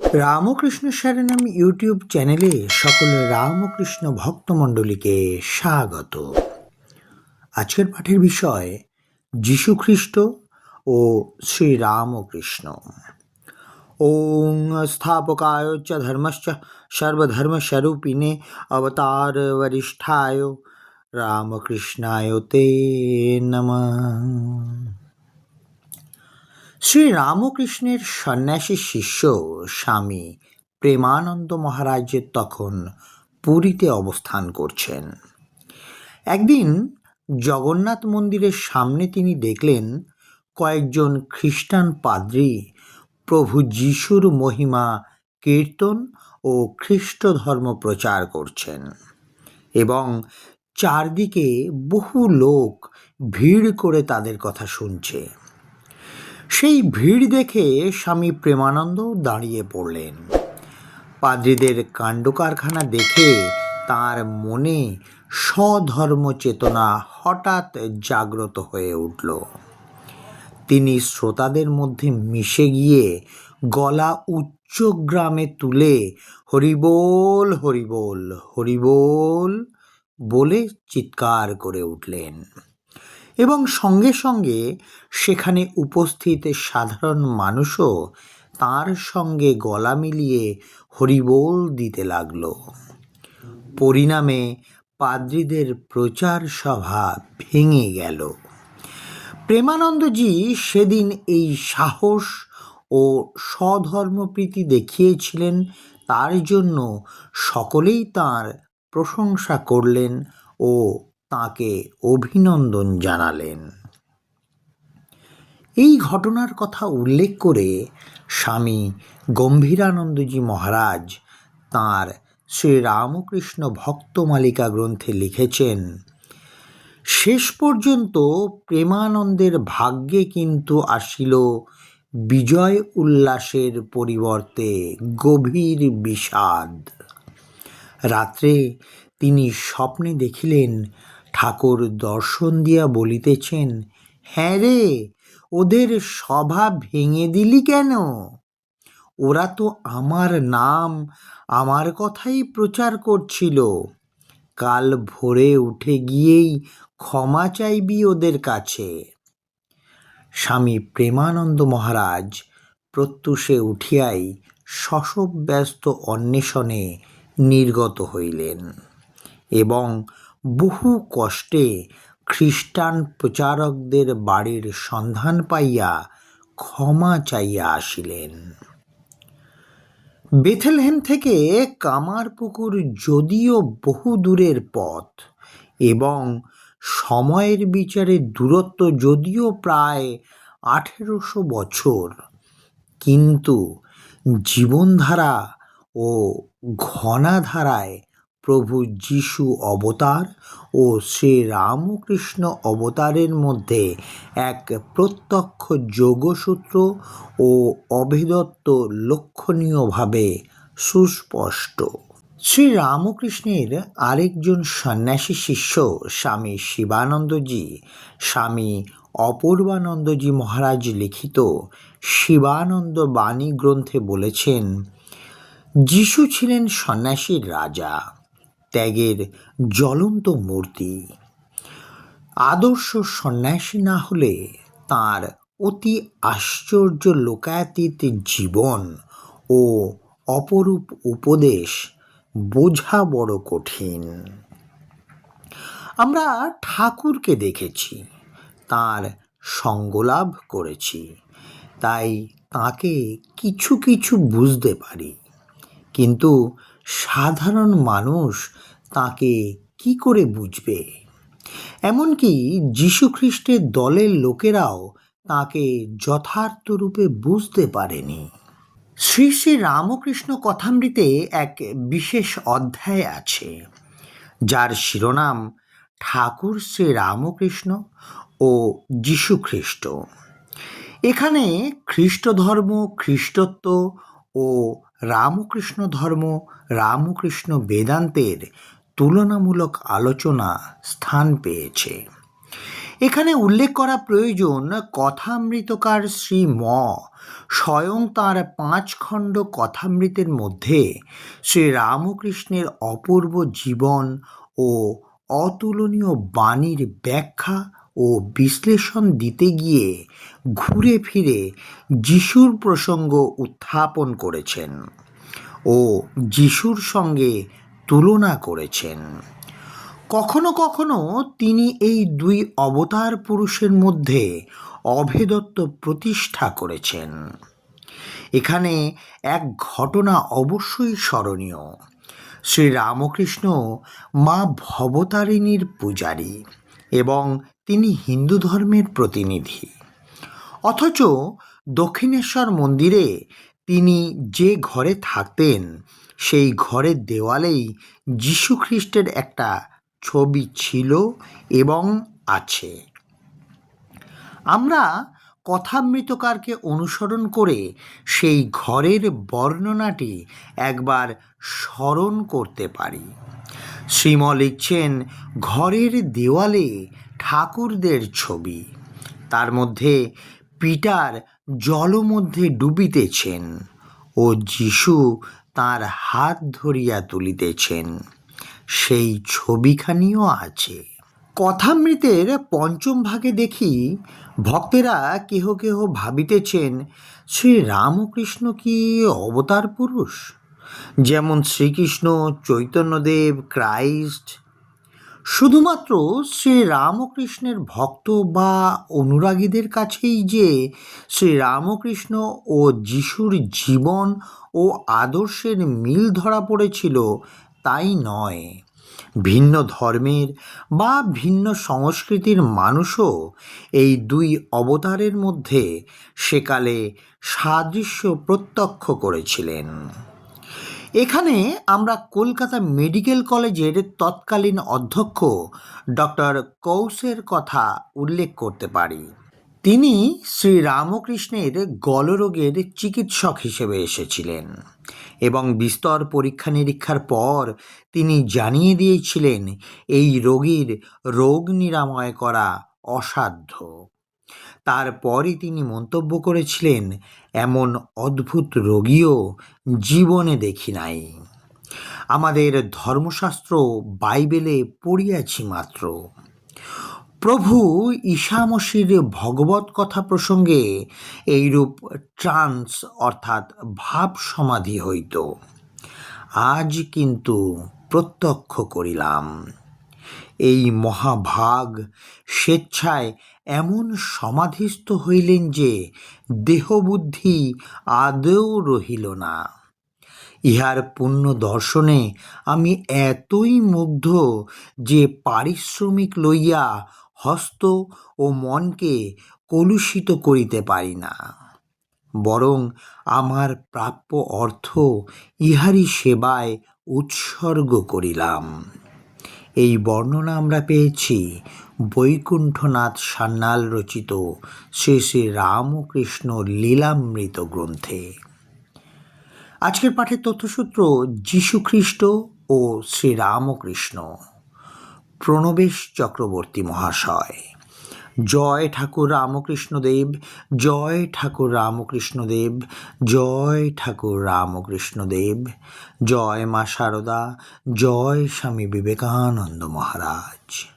Ramakrishna শরণম YouTube চ্যানেলে সকল রামকৃষ্ণ ভক্তমণ্ডলীকে স্বাগত। আজকের পাঠের বিষয় যীশুখ্রিস্ট ও শ্রী রামকৃষ্ণ ওং স্থাপকায় চ ধর্মশ্চ সর্বধর্মস্বরূপিণে অবতার বরিষ্ঠায় রামকৃষ্ণায় তে নমঃ। শ্রী রামকৃষ্ণের সন্ন্যাসী শিষ্য স্বামী প্রেমানন্দ মহারাজ তখন পুরীতে অবস্থান করছেন। একদিন জগন্নাথ মন্দিরের সামনে তিনি দেখলেন কয়েকজন খ্রিস্টান পাদ্রী প্রভু যিশুর মহিমা, কীর্তন ও খ্রিস্ট ধর্ম প্রচার করছেন এবং চারদিকে বহু লোক ভিড় করে তাদের কথা শুনছে। সেই ভিড় দেখে স্বামী প্রেমানন্দ দাঁড়িয়ে পড়লেন। পাদ্রীদের কাণ্ডকারখানা দেখে তার মনে স্বধর্ম চেতনা হঠাৎ জাগ্রত হয়ে উঠল। তিনি শ্রোতাদের মধ্যে মিশে গিয়ে গলা উচ্চ গ্রামে তুলে, হরিবোল হরিবোল হরিবোল বলে চিৎকার করে উঠলেন। এবং সঙ্গে সঙ্গে সেখানে উপস্থিত সাধারণ মানুষও তার সঙ্গে গলা মিলিয়ে হরিবোল দিতে লাগল। পরিণামে পাদ্রীদের প্রচার সভা ভেঙে গেল। প্রেমানন্দজি সেদিন এই সাহস ও স্বধর্মপ্রীতি দেখিয়েছিলেন, তার জন্য সকলেই তার প্রশংসা করলেন ও তাকে অভিনন্দন জানালেন। এই ঘটনার কথা উল্লেখ করে স্বামী গম্ভীরানন্দজি মহারাজ তাঁর শ্রীরামকৃষ্ণ ভক্তমালিকা গ্রন্থে লিখেছেন, শেষ পর্যন্ত প্রেমানন্দের ভাগ্যে কিন্তু আসিল বিজয় উল্লাসের পরিবর্তে গভীর বিষাদ। রাত্রে তিনি স্বপ্নে দেখিলেন ঠাকুর দর্শন দিয়া বলিতেছেন হ্যাঁ রে, ওদের সভা ভেঙে দিলি কেন? ওরা তো আমার নাম, আমার কথাই প্রচার করছিল। কাল ভোরে উঠে গিয়েই ক্ষমা চাইবি ওদের কাছে। স্বামী প্রেমানন্দ মহারাজ প্রত্যুষে উঠিয়াই শশব ব্যস্ত অন্বেষণে নির্গত হইলেন এবং বহু কষ্টে খ্রিস্টান প্রচারকদের বাড়ির সন্ধান পাইয়া ক্ষমা চাইয়া আসিলেন। বেথেলহেম থেকে কামারপুকুর যদিও বহু দূরের পথ এবং সময়ের বিচারে দূরত্ব যদিও প্রায় আঠেরোশো বছর, কিন্তু জীবনধারা ও ঘনাধারায় প্রভু যিশু অবতার ও শ্রী রামকৃষ্ণ অবতারের মধ্যে এক প্রত্যক্ষ যোগসূত্র ও অভেদত্ব লক্ষণীয়ভাবে সুস্পষ্ট। শ্রী রামকৃষ্ণের আরেকজন সন্ন্যাসী শিষ্য স্বামী শিবানন্দজি, স্বামী অপূর্বানন্দজি মহারাজ লিখিত শিবানন্দ বাণী গ্রন্থে বলেছেন, যিশু ছিলেন সন্ন্যাসীর রাজা। ত্যাগের জ্বলন্ত মূর্তি। আদর্শ সন্ন্যাসী না হলে তার অতি আশ্চর্য লোকাতীত জীবন ও অপরূপ উপদেশ বোঝা বড় কঠিন। আমরা ঠাকুরকে দেখেছি, তার সঙ্গলাভ করেছি, তাই তাকে কিছু কিছু বুঝতে পারি। কিন্তু সাধারণ মানুষ তাকে কি করে বুঝবে? এমনকি যীশুখ্রিস্টের দলের লোকেরাও তাকে যথার্থ রূপে বুঝতে পারেনি। শ্রী শ্রী রামকৃষ্ণ কথামৃতে এক বিশেষ অধ্যায় আছে, যার শিরোনাম ঠাকুর শ্রী রামকৃষ্ণ ও যীশুখ্রিস্ট। এখানে খ্রিস্ট ধর্ম খ্রিস্টত্ব ও রামকৃষ্ণ ধর্ম, রামকৃষ্ণ বেদান্তের তুলনামূলক আলোচনা স্থান পেয়েছে। এখানে উল্লেখ করা প্রয়োজন, কথামৃতকার শ্রী ম স্বয়ং তাঁর পাঁচ খণ্ড কথামৃতের মধ্যে শ্রী রামকৃষ্ণের অপূর্ব জীবন ও অতুলনীয় বাণীর ব্যাখ্যা ও বিশ্লেষণ দিতে গিয়ে ঘুরে ফিরে যিশুর প্রসঙ্গ উত্থাপন করেছেন ও যিশুর সঙ্গে তুলনা করেছেন। কখনো কখনো তিনি এই দুই অবতার পুরুষের মধ্যে অভেদত্ব প্রতিষ্ঠা করেছেন। এখানে এক ঘটনা অবশ্যই স্মরণীয়। শ্রী রামকৃষ্ণ মা ভবতারিণীর পূজারী এবং তিনি হিন্দু ধর্মের প্রতিনিধি। অথচ দক্ষিণেশ্বর মন্দিরে তিনি যে ঘরে থাকতেন, সেই ঘরের দেওয়ালেই যীশুখ্রিস্টের একটা ছবি ছিল এবং আছে। আমরা কথামৃতকারকে অনুসরণ করে সেই ঘরের বর্ণনাটি একবার স্মরণ করতে পারি। শ্রীম লিখছেন, ঘরের দেওয়ালে ঠাকুরদের ছবি। তার মধ্যে পিটার জলমধ্যে ডুবিতেছেন ও যিশু তার হাত ধরিয়া তুলিতেছেন। সেই ছবিখানিও আছে। কথামৃতের পঞ্চম ভাগে দেখি ভক্তেরা কেহ কেহ ভাবিতেছেন, শ্রী রামকৃষ্ণ কি অবতার পুরুষ? যেমন শ্রীকৃষ্ণ চৈতন্যদেব ক্রাইস্ট শুধুমাত্র শ্রী রামকৃষ্ণের ভক্ত বা অনুরাগীদের কাছেই যে শ্রী রামকৃষ্ণ ও যিশুর জীবন ও আদর্শের মিল ধরা পড়েছিল, তাই নয়। ভিন্ন ধর্মের বা ভিন্ন সংস্কৃতির মানুষও এই দুই অবতারের মধ্যে সেকালে সাদৃশ্য প্রত্যক্ষ করেছিলেন। এখানে আমরা কলকাতা মেডিকেল কলেজের তৎকালীন অধ্যক্ষ ডক্টর কৌশের কথা উল্লেখ করতে পারি। তিনি শ্রী রামকৃষ্ণের গলরোগের চিকিৎসক হিসেবে এসেছিলেন এবং বিস্তর পরীক্ষা নিরীক্ষার পর তিনি জানিয়ে দিয়েছিলেন, এই রোগীর রোগ নিরাময় করা অসাধ্য। তারপরই তিনি মন্তব্য করেছিলেন এমন অদ্ভুত রোগীও জীবনে দেখি নাই। আমাদের ধর্মশাস্ত্র বাইবেলে পড়িয়াছি মাত্র। প্রভু ঈশামসির ভগবত কথা প্রসঙ্গে এইরূপ ট্রান্স অর্থাৎ ভাব সমাধি হইত। আজ কিন্তু প্রত্যক্ষ করিলাম। এই মহাভাগ স্বেচ্ছায় এমন সমাধিস্থ হইলেন যে দেহবুদ্ধি আদৌ রহিল না। ইহার পুণ্য দর্শনে আমি এতই মুগ্ধ যে পারিশ্রমিক লইয়া হস্ত ও মনকে কলুষিত করিতে পারি না। বরং আমার প্রাপ্য অর্থ ইহারই সেবায় উৎসর্গ করিলাম। এই বর্ণনা আমরা পেয়েছি। বৈকুণ্ঠনাথ সান্যাল রচিত শ্রী শ্রী রামকৃষ্ণ লীলামৃত গ্রন্থে। আজকের পাঠের তথ্যসূত্র যীশুখ্রিস্ট ও শ্রীরামকৃষ্ণ প্রণবেশ চক্রবর্তী মহাশয়। জয় ঠাকুর রামকৃষ্ণদেব জয় ঠাকুর রামকৃষ্ণদেব জয় ঠাকুর রামকৃষ্ণদেব জয় মা শারদা জয় স্বামী বিবেকানন্দ মহারাজ।